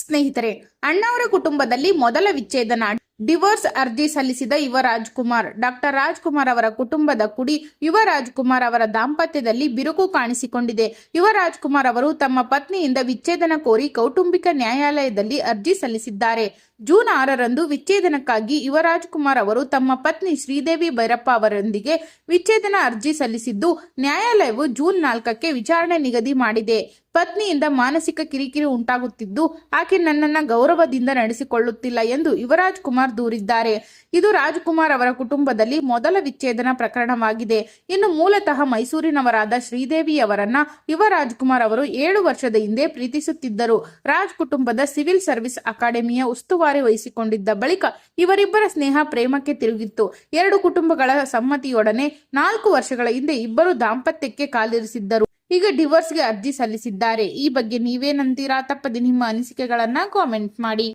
ಸ್ನೇಹಿತರೆ, ಅಣ್ಣವರ ಕುಟುಂಬದಲ್ಲಿ ಮೊದಲ ವಿಚ್ಛೇದನ ಡಿವೋರ್ಸ್ ಅರ್ಜಿ ಸಲ್ಲಿಸಿದ ಯುವ ರಾಜ್ಕುಮಾರ್ ಡಾಕ್ಟರ್ ರಾಜ್ಕುಮಾರ್ ಅವರ ಕುಟುಂಬದ ಕುಡಿ ಯುವ ರಾಜ್ಕುಮಾರ್ ಅವರ ದಾಂಪತ್ಯದಲ್ಲಿ ಬಿರುಕು ಕಾಣಿಸಿಕೊಂಡಿದೆ. ಯುವ ರಾಜ್ಕುಮಾರ್ ಅವರು ತಮ್ಮ ಪತ್ನಿಯಿಂದ ವಿಚ್ಛೇದನ ಕೋರಿ ಕೌಟುಂಬಿಕ ನ್ಯಾಯಾಲಯದಲ್ಲಿ ಅರ್ಜಿ ಸಲ್ಲಿಸಿದ್ದಾರೆ. ಜೂನ್ ಆರರಂದು ವಿಚ್ಛೇದನಕ್ಕಾಗಿ ಯುವ ರಾಜ್ಕುಮಾರ್ ಅವರು ತಮ್ಮ ಪತ್ನಿ ಶ್ರೀದೇವಿ ಭೈರಪ್ಪ ಅವರೊಂದಿಗೆ ವಿಚ್ಛೇದನ ಅರ್ಜಿ ಸಲ್ಲಿಸಿದ್ದು, ನ್ಯಾಯಾಲಯವು ಜೂನ್ ನಾಲ್ಕಕ್ಕೆ ವಿಚಾರಣೆ ನಿಗದಿ ಮಾಡಿದೆ. ಪತ್ನಿಯಿಂದ ಮಾನಸಿಕ ಕಿರಿಕಿರಿ ಉಂಟಾಗುತ್ತಿದ್ದು, ಆಕೆ ನನ್ನನ್ನ ಗೌರವದಿಂದ ನಡೆಸಿಕೊಳ್ಳುತ್ತಿಲ್ಲ ಎಂದು ಯುವರಾಜ್ ಕುಮಾರ್ ದೂರಿದ್ದಾರೆ. ಇದು ರಾಜ್ಕುಮಾರ್ ಅವರ ಕುಟುಂಬದಲ್ಲಿ ಮೊದಲ ವಿಚ್ಛೇದನ ಪ್ರಕರಣವಾಗಿದೆ. ಇನ್ನು ಮೂಲತಃ ಮೈಸೂರಿನವರಾದ ಶ್ರೀದೇವಿ ಅವರನ್ನ ಯುವ ರಾಜ್ಕುಮಾರ್ ಅವರು ಏಳು ವರ್ಷದ ಹಿಂದೆ ಪ್ರೀತಿಸುತ್ತಿದ್ದರು. ರಾಜ್ ಕುಟುಂಬದ ಸಿವಿಲ್ ಸರ್ವಿಸ್ ಅಕಾಡೆಮಿಯ ಉಸ್ತುವಾರಿ ವಹಿಸಿಕೊಂಡಿದ್ದ ಬಳಿಕ ಇವರಿಬ್ಬರ ಸ್ನೇಹ ಪ್ರೇಮಕ್ಕೆ ತಿರುಗಿತ್ತು. ಎರಡು ಕುಟುಂಬಗಳ ಸಮ್ಮತಿಯೊಡನೆ ನಾಲ್ಕು ವರ್ಷಗಳ ಹಿಂದೆ ಇಬ್ಬರು ದಾಂಪತ್ಯಕ್ಕೆ ಕಾಲಿರಿಸಿದ್ದರು. ಈಗ ಡಿವೋರ್ಸ್ಗೆ ಅರ್ಜಿ ಸಲ್ಲಿಸಿದ್ದಾರೆ. ಈ ಬಗ್ಗೆ ನೀವೇನಂತೀರಾ ತಪ್ಪದೆ ನಿಮ್ಮ ಅನಿಸಿಕೆಗಳನ್ನ ಕಾಮೆಂಟ್ ಮಾಡಿ.